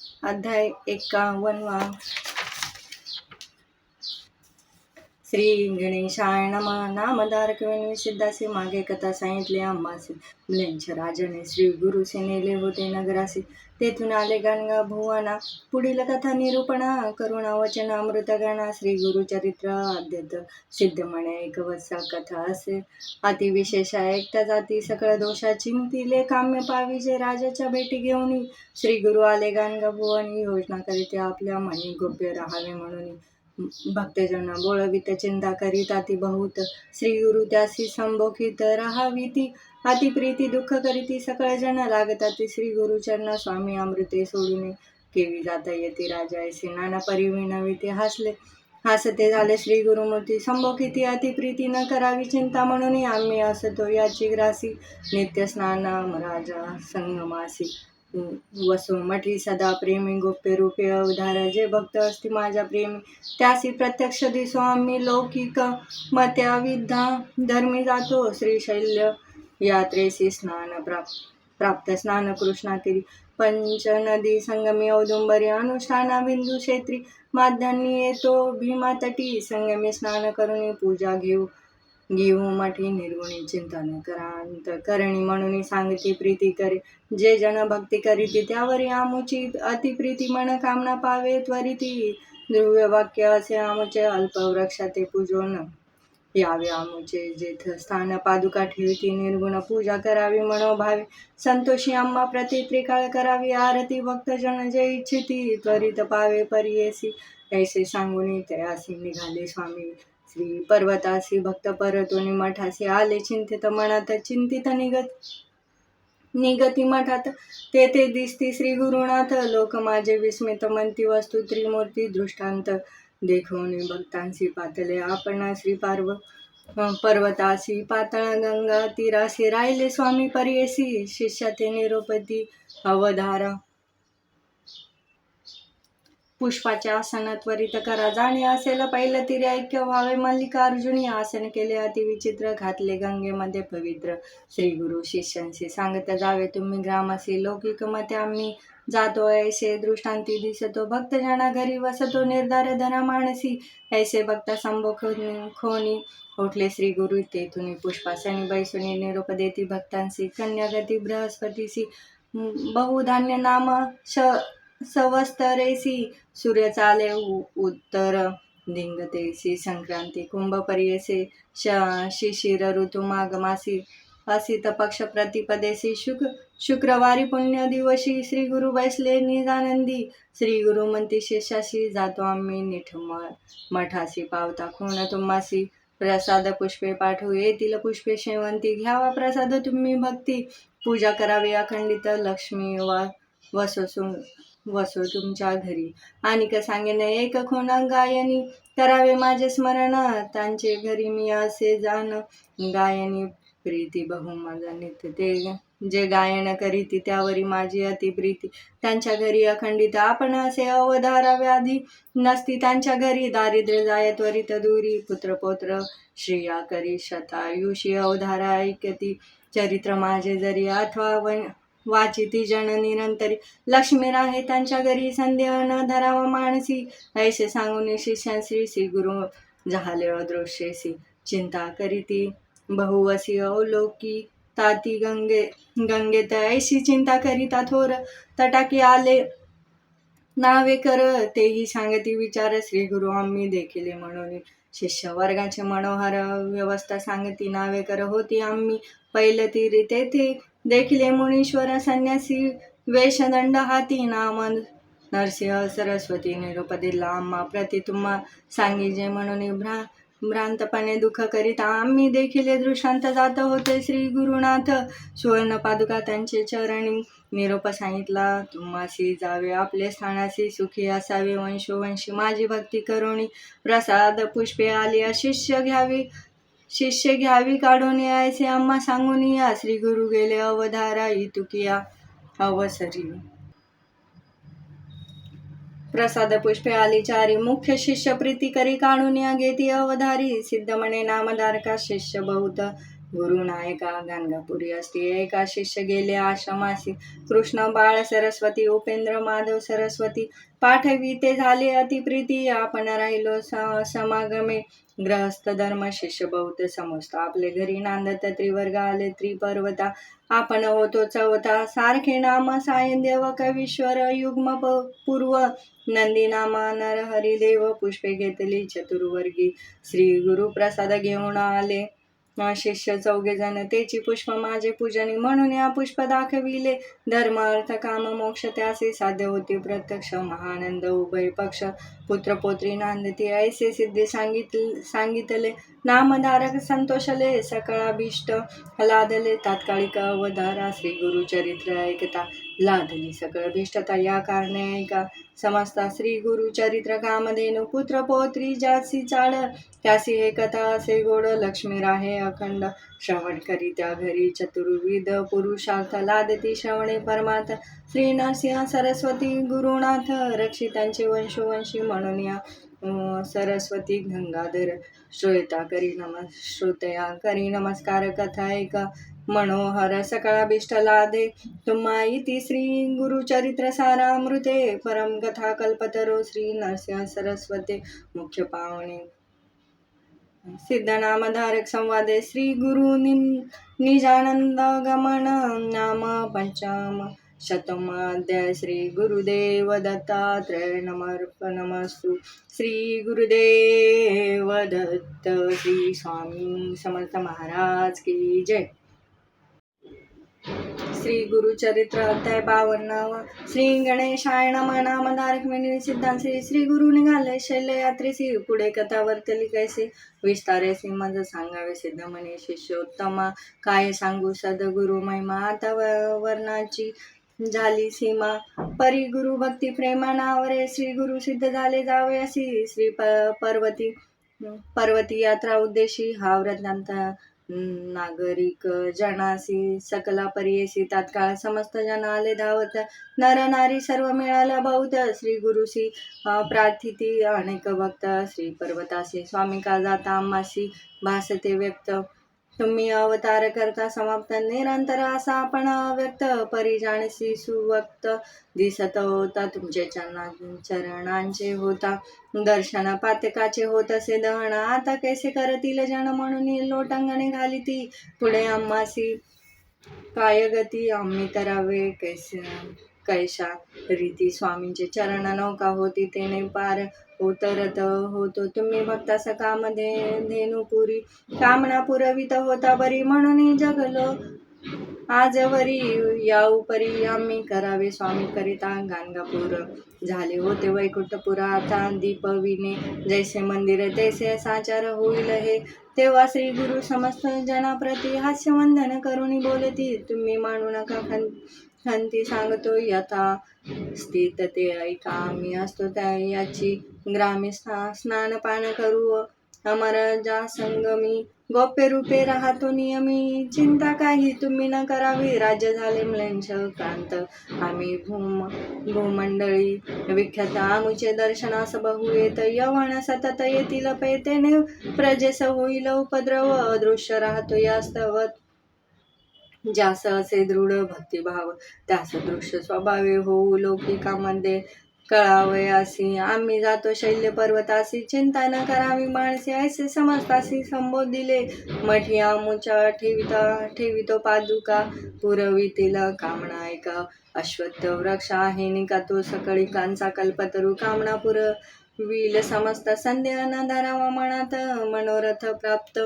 अध्याय एकावनवा श्री गणेशाय नमा. नामधारक सिद्धासे मागे कथा सांगितली आंबासे मुलांच्या राजाने श्री गुरुसे होते नगरासी. तेथून आले गणगा भुवना पुढील कथा निरूपणा करुणा वचन अमृत गणा श्री गुरुचरित्र अद्यत सिद्ध म्हणे एक वत्सा कथा असे. अतिविशेष एकटा जाती सकळ दोषा चिंतिले काम्य पाविजे राजाच्या भेटी घेऊन श्री गुरु आले गणगा भुवनी योजना करीते आपल्या मनी गोप्य राहावे म्हणून भक्तजन बोळवित चिंता करीत अति बहुत श्री गुरु त्यासी संभोखित राहावीती अति प्रीती दुःख करीती सकळ लागतात ती श्री गुरुचरण स्वामी अमृते सोडून केवी जाता येते राजा. ऐसे नाना परिविणविते हसले. हसते झाले श्री गुरुमूर्ती संभोखिती अति प्रीती न करावी चिंता म्हणून आम्ही असतो. याची ग्रासी नित्य स्नान राजा संगमासी. वसुमठी सदा प्रेमी गोप्य रूपे अवधार जे भक्त असती माझ्या प्रेमी. त्यासी प्रत्यक्ष दिसो आम्ही लौकिक मत्या विद्या धर्मी जातो श्रीशैल्य यात्रेसी स्नान प्राप्त प्राप्त स्नान कृष्णातीरी पंच नदी संगमी औदुंबरी अनुष्ठाना बिंदू क्षेत्री. माध्यान्नी येतो भीमा तटी संगमी स्नान करून पूजा घेऊ. ગીવુમાંથી નિર્ગુણી ચિંતન કરાંત કરણી મણની સાંગતી પ્રીતિ કરે. જે જન ભક્તિ કરીતી ત્યાં વરી આમ ઉચિત. અતિ પ્રીતિ મન કામના પાવે ત્વરીતી. ધ્રુવ્ય વાક્ય હશે આમ છે અલ્પ વૃક્ષ તે પૂજો ન યાવે આમ છે જે સ્થાન પાદુકા ઠેવતી નિર્ગુણ પૂજા કરાવી મનોભાવે. સંતોષી આમા પ્રતિ ત્રિકાળ કરાવી. આરતી ભક્તજન જે ઈચ્છતી. ત્વરિત પાવે પરિયેસી. એસે સાંગુની તયાસી નિઘાલે સ્વામી श्री पर्वतासी भक्त परतोनी मठासी आले चिंतित मनात चिंतित निगत निगती मठात. तेथे दिसती श्री गुरुनाथ लोक माझे विस्मित म्हणती वस्तू त्रिमूर्ती दृष्टांत देखून भक्तांशी पातले आपण श्री पार्व पर्वतासी पातळ गंगा तीरासी राहिले स्वामी पर्येसी शिष्य ते निरोपती अवधारा. पुष्पाचे आसन त्वरित करा जाणे असेल पहिलं तिरे ऐक्य व्हावे. मल्लिकार्जुनी आसन केले अतिविचित्र घातले गंगेमध्ये पवित्र. श्री गुरु शिष्यांशी सांगत जावे तुम्ही ग्रामासी लौकिक मते आम्ही जातो. ऐसे दृष्टांती दिसतो. भक्तजना घरी वसतो. निर्धार धना माणसी ऐसे भक्त संभो खोनी उठले श्री गुरु तेथुनी पुष्पासनी बैसुनी निरोप देती भक्तांशी. कन्यागती बृहस्पतीसी बहुधान्य नाम श सवस्तरेसी सूर्य चाले उत्तर दिंगतेसी संक्रांती कुंभ परियसे श शिशिर ऋतुमागमासी असित पक्ष प्रतिपदेसी शुक शुक्रवारी पुण्य दिवशी श्री गुरु बैसले निजानंदी श्री गुरु म्हणती शेषाशी जातो आम्ही निठ मठासी पावता खूण तुम्हासी प्रसाद पुष्पे पाठवू येतील पुष्पे शेवंती घ्यावा प्रसाद तुम्ही भक्ती पूजा करावी अखंडित लक्ष्मी वा वसो वसो तुमच्या घरी. आणि का सांगेन एक खोना गायनी करावे माझे स्मरण. त्यांचे घरी मी असे जाण. गायनी प्रीती बहु माझा नित्य ते. जे गायन करीती त्यावरी माझी अतिप्रीती त्यांच्या घरी अखंडित आपण असे अवधारा व्याधी नसती. त्यांच्या घरी दारिद्र्य जाय त्वरित दुरी पुत्रपौत्र श्रिया करी शतायुषी अवधारा ऐकती. चरित्र माझे जरी अथवा वन वाचिती जन निरंतरी लक्ष्मी राहे त्यांच्या घरी संदेह न धरावा माणसी ऐसे सांगून शिष्यांश्री श्री श्री गुरु झाले अदृश्यसी चिंता करीती बहुवसी अवलोकी. ताती गंगे गंगेत ऐशी चिंता करीता थोर. तटाकी आले नावे कर. तेही सांगती विचार. श्री गुरु आम्ही देखील म्हणून शिष्य वर्गाचे मनोहर व्यवस्था सांगती नावे कर होती आम्ही. पहिलं ती तेथे देखील मुनीश्वर संन्यासी वेशदंड हाती नाम नरसिंह सरस्वती निरोप दिला आम्हा प्रति तुम्हा सांगिजे म्हणून भ्रा भ्रांतपणे दुःख करीत आम्ही देखील दृष्टांत जात होते. श्री गुरुनाथ सुवर्ण पादुका त्यांचे चरणी निरोप सांगितला. तुम्हासी जावे आपले स्थानासी सुखी असावे. वंशोवंशी माझी भक्ती करुणी प्रसाद पुष्पे आली शिष्य घ्यावी. शिष्य घ्यावी काढून यायचे. आम्हा सांगून या श्री गुरु गेले अवधारा तुकिया अवसरी. प्रसाद पुष्पे आली चारी मुख्य शिष्य प्रीती करी काढून या घेती अवधारी. सिद्ध म्हणे नामधारका शिष्य बहुत गुरुना नायका गाणगापुरी असती. एका शिष्य गेले आश्रमासी कृष्ण बाळ सरस्वती उपेंद्र माधव सरस्वती. पाठवी ते झाले अतिप्रीती. आपण राहिलो स- समागमे. ग्रहस्थ धर्म शिष्य बहुत समजतो आपले घरी नांदत त्रिवर्ग आले त्रिपर्वता. आपण होतो चौथा. सारखे नाम सायन देव कवीश्वर युग्म पूर्व. नंदी नामा नर हरिदेव पुष्पे घेतली चतुर्वर्गी. श्री गुरु प्रसाद घेऊन आले. शिष्य चौघे जण तेची पुष्प माझे पूजनी म्हणून या पुष्प दाखविले. धर्म अर्थ काम मोक्ष त्याचे साध्य होती प्रत्यक्ष महानंद उभय पक्ष. पुत्र पोत्री नांदती ऐसे सिद्धी सांगितले सांगितले. नामधारक संतोषले सकळाभीष्ट लादले तात्कालिक अवधारा श्री गुरु चरित्र ऐकता. लादली सकळ भीष्टता या कारणे ऐका. समजता श्री गुरु चरित्र कामधेनु. पुत्र पौत्री ज्यासी चाळ. त्यासी हे कथा असे गोड लक्ष्मी राहे अखंड. श्रवण करी त्या घरी चतुर्विध पुरुषार्थ लादती. श्रवणे परमार्थ. श्री नरसिंह सरस्वती गुरुनाथ रक्षितांचे वंशोवंशी म्हणून या सरस्वती गंगाधर श्रोता करी नम श्रोतया करी नमस्कार कथा एक मनोहर सकळाभिष्ट लादे। तुम्हा इति श्री गुरुचरित्र सारामृते परम कथा कल्पतरो श्री नरसिंह सरस्वते मुख्य पावणे सिद्धनामधारक संवादे श्री गुरु नि- निजानंद गमन नाम पंचम शतमाध्याय श्री गुरुदेव दत्तात्रय नमर्पणमस्तु. श्री गुरुदेव दत्त श्री स्वामी समर्थ महाराज की जय. श्री गुरुचरित्र अध्याय बावन्न श्री गणेशाय नम नाम मिनी सिद्धांत श्री गुरु निघाले शैलयात्रेसी पुढे कथा वर्तली कैसे विस्तारे श्री माझं सांगावे सिद्ध म्हणे शिष्योत्तमा. काय सांगू सद्गुरु महिमा आता वर्णाची. झाली सीमा. परी गुरु भक्ती प्रेमानावरे श्री गुरु सिद्ध झाले जावे अशी श्री प पर्वती पर्वती यात्रा उद्देशी हा व्रतांत नागरिक जनासी सकला परियसी तात्काळ समस्त जन आले धावत. नर नारी सर्व मिळाला बहुत. श्री गुरुसी प्रार्थिती अनेक भक्त. श्री पर्वतासी स्वामी का जाता अम्मासी भासते व्यक्त. तुम्ही अवतार करता समाप्त निरंतर असा आपण व्यक्त परिजाणसी सुवक्त दिसत होता तुमचे चरणांचे होता दर्शन पातकाचे होत असे दहन आता कैसे करतील जण म्हणून लोटांगणे घाली ती पुढे आम्हासी काय गती आम्ही करावे कैसे कैशा रीती स्वामींचे चरण नौका होती तेने पार उतरत होतो. तुम्ही भक्ता सकामध्ये धेनुपुरी कामना पुरवित होता बरी म्हणून जगलो. आजवरी या उपरी आम्ही करावे स्वामी करिता गाणगापूर. झाले होते वैकुंठपुरा आता दीपविने जैसे मंदिर तैसे साचार होईल हे. तेव्हा श्री गुरु समस्त जनाप्रती हास्यवंदन करुणी बोलती तुम्ही मानू नका खं खंती सांगतो यथा स्थित ते ऐका आम्ही असतो त्या याची ग्रामी स्ना स्नानपान करू अमर जा संगमी गोप्य रूपे राहतो नियमी. चिंता काही तुम्ही न करावी. राज्य झाले म्लेंछ क्रांत. आम्ही भूम भूमंडळी विख्यात. आमुचे दर्शनास बहु येत. यवण सतत येतील पैतेने. प्रजेस होईल उपद्रव. अदृश्य राहतो यास्तवत ज्यास असे दृढ भक्तिभाव त्यास दृश्य स्वभावे होऊ लौकिकामध्ये कळावयासी आम्ही जातो शैल्य पर्वतासी चिंता न करावी माणसे ऐसे समजतासी संबोधिले. मठिया मुचा ठेविता ठेवितो पादुका. पुरवितील कामना ऐका. अश्वत्थ वृक्ष आहे निका तो सकळी कांचा कल्पतरू कामना पुरविल. समस्त संध्या न धरावा मनात मनोरथ प्राप्त.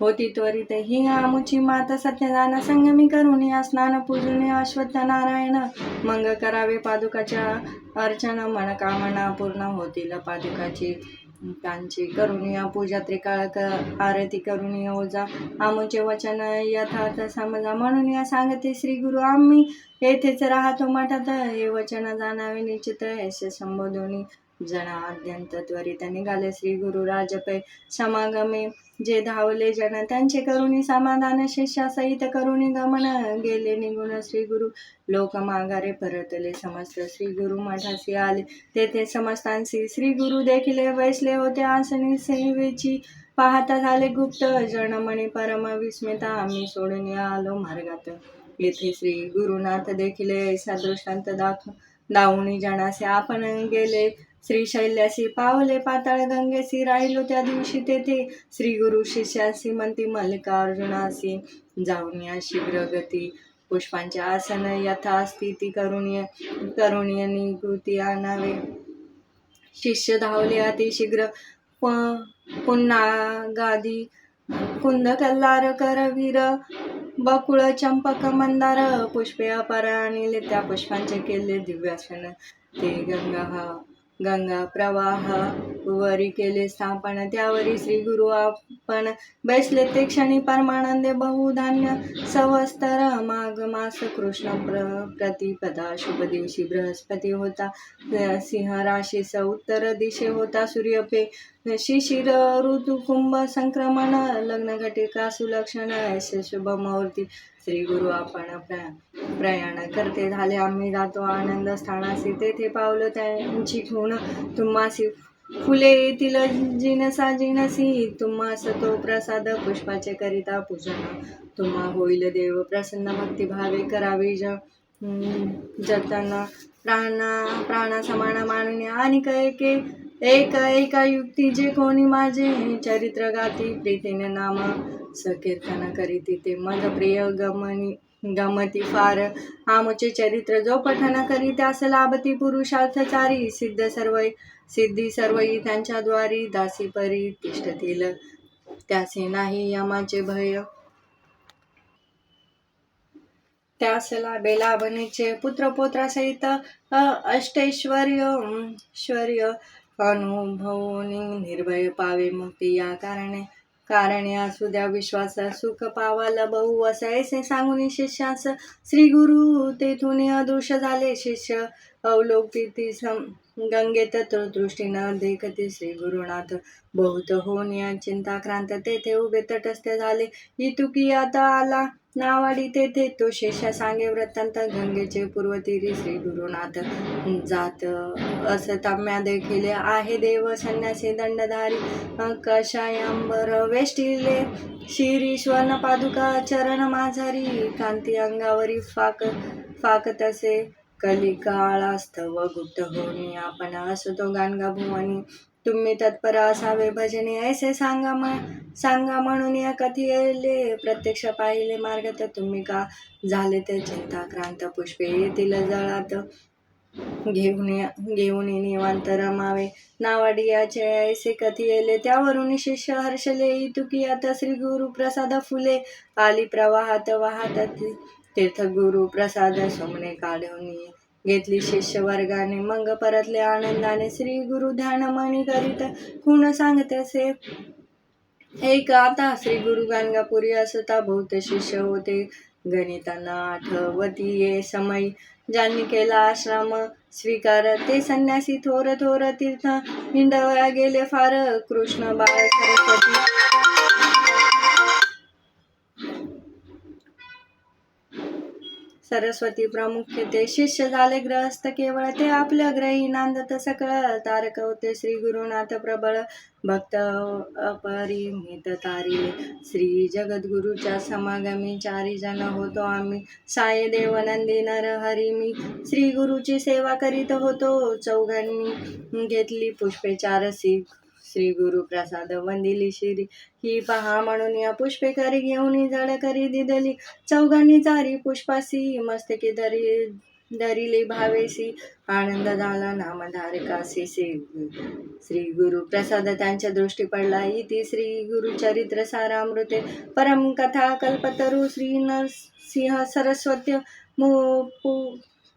होती त्वरित. ही आमुची माता सत्यनारायण संगमी करून या स्नान पूजने अश्वत्थ नारायण मंग करावे पादुकाच्या अर्चना मनकामना पूर्ण होतील पादुकाची. त्यांची करुणिया पूजा त्रिकाळ क आरती या ओजा आमचे वचन यथार्थ समजा म्हणून या सांगते श्री गुरु आम्ही येथेच राहतो मठात. हे वचन जाणावे निश्चित यश संबोधोनी जना अत्यंत त्वरित निघाले श्री गुरु राजपै. समागमे जे धावले जन त्यांचे करुणी समाधान शिष्यासहित करुणी गमन. गेले निघून श्री गुरु. लोक माघारे परतले. समस्त श्री गुरु मठासी आले. तेथे समस्तांशी श्री गुरु देखील बैसले होते. आसनी सेवेची पाहता झाले गुप्त. जनमणी परम विस्मिता. आम्ही सोडून आलो मार्गात. येथे श्री गुरुनाथ देखील ऐसा दृष्टांत दाख दावणी जनासे आपण गेले. श्रीशैल्यासी पावले पाताळ गंगेशी राहिलो त्या दिवशी तेथे. श्री गुरु शिष्याशी म्हणती मल्लिकार्जुनासी जाऊन या शीघ्रगती पुष्पांचे आसन यथा स्थिती करुणीय करुणीय निकृती आणावे. शिष्य धावले अतिशीघ्र प- पुन्हा गादी कुंद कल्लार करवीर बकुळ चंपक मंदार पुष्पे अपार आणले त्या पुष्पांचे केले दिव्यासन. ते गंगा हा गंगा प्रवाह वरी केले स्थापन त्यावरी श्री गुरु आपण बैसले ते क्षणी परमानंदे बहुधान्य सवस्तर माघ मास कृष्ण प्र प्रतिपदा शुभ दिवशी बृहस्पती होता सिंह राशी स उत्तर दिशे होता सूर्यपे शिशिर ऋतू कुंभ संक्रमण लग्न घटिका सुलक्षण ऐसे शुभ मुहूर्ती श्री गुरु आपण प्रयाण करते झाले आम्ही जातो आनंद स्थानासी तेथे पावलं त्यांची खूण तुम्हासी फुले येतील जिनसा जिनसी तुम्हास तो प्रसाद पुष्पाचे करिता पूजन तुम्हा होईल देव प्रसन्न भक्ती भावे करावे ज हम्म, जतन प्राणा प्राणा समान मानणे आणि कैके एक एका युक्ती जे कोणी माझे चरित्र गाती प्रीतीने नामा सकीर्तन करीती ते मज प्रिय गमनी. गमती फार. आमचे चरित्र जो पठन करी त्यास लाभती पुरुषार्थचारी. सिद्ध सर्व सिद्धी सर्वई त्यांच्याद्वारी दासी परी तिष्ठतील त्यासे नाही यमाचे भय. त्यास लाभे लाभणीचे पुत्र पुत्रासहित अष्टैश्वर्य अं, श्वर्य अनुभवनी निर्भय पावे मुक्ती या कारणे. कारण असू द्या विश्वास सुख पावाला बहु असायचे सांगून शिष्यास श्री गुरु तेथून अदृश्य झाले शिष्य. अवलोकती सम गंगेत दृष्टीनं देखते श्री गुरुनाथ. बहुत होऊन या चिंताक्रांत तेथे उभे तटस्थ झाले. इतुकी आता आला नावाडी तेथे तो शेषा सांगे वृत्तांत गंगेचे पूर्वतीरी श्री गुरुनाथ जात. असताम्या देखील आहे देव संन्यासी दंडधारी. कषायांबर वेष्टिले शिरीश्वर्ण पादुका चरण माझारी. कांती अंगावरी फाक फाक तसे कलिकाळास्तव गुप्त होणी आपण असतो गाणगा भुवानी तुम्ही तत्पर असावे भजने ऐसे सांगा म सांगा म्हणून या कथिले प्रत्यक्ष पाहिले मार्ग तर तुम्ही का झाले ते चिंताक्रांत? पुष्पे येतील जळात. घेऊन या- घेऊन ये निवांत रमावे. नावाडियाचे ऐसे कथिले त्यावरून शिष्य हर्षले तुकी आता श्री गुरु प्रसाद फुले आली प्रवाहात वाहत तीर्थ गुरु प्रसाद सोमने काढून घेतली शिष्य वर्गाने मग परतले आनंदाने. श्री गुरु ध्यानमणी करीत खूण सांगते एक आता श्री गुरु गाणगापुरी असता बहुत शिष्य होते. गणितांना आठवती ये समय ज्यांनी केला आश्रम स्वीकार ते संन्यासी. थोर थोर तीर्थ. हिंडवया गेले फार. कृष्ण बाळ सरस्वती. सरस्वती प्रमुख ते शिष्य झाले ग्रहस्थ केवळ ते आपल्या ग्रही नांदत सकळ. तारक होते श्री गुरुनाथ प्रबळ. भक्त अपरिमित तारिले. श्री जगद्गुरुच्या समागमी चारी जण होतो आम्ही. साय देव नंदी नर हरी मी श्री गुरुची सेवा करीत होतो. चौघांनी घेतली पुष्पे चारसी. श्री गुरु प्रसाद वंदिली शिरी. ही पहा म्हणून या पुष्पे करी घेऊन जड करी दिदली चौघांनी चारी पुष्पासी मस्तकी धरी धरिले भावेसी आनंद झाला नामधारकासी श्री श्री गुरु प्रसाद त्यांच्या दृष्टी पडला. इति श्री गुरु चरित्र सारामृते. परम कथा कल्पतरू श्री नरसिंह सरस्वती मो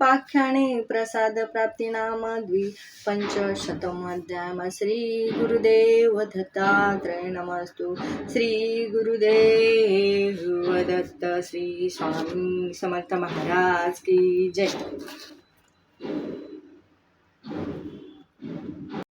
पाख्याने प्रसाद प्राप्तिनामद्वि पञ्चशतमध्यायम श्रीगुरुदेवदत्तात्रय नमस्तु श्रीगुरुदेवदत्त श्री स्वामी समर्थ महाराज की जय।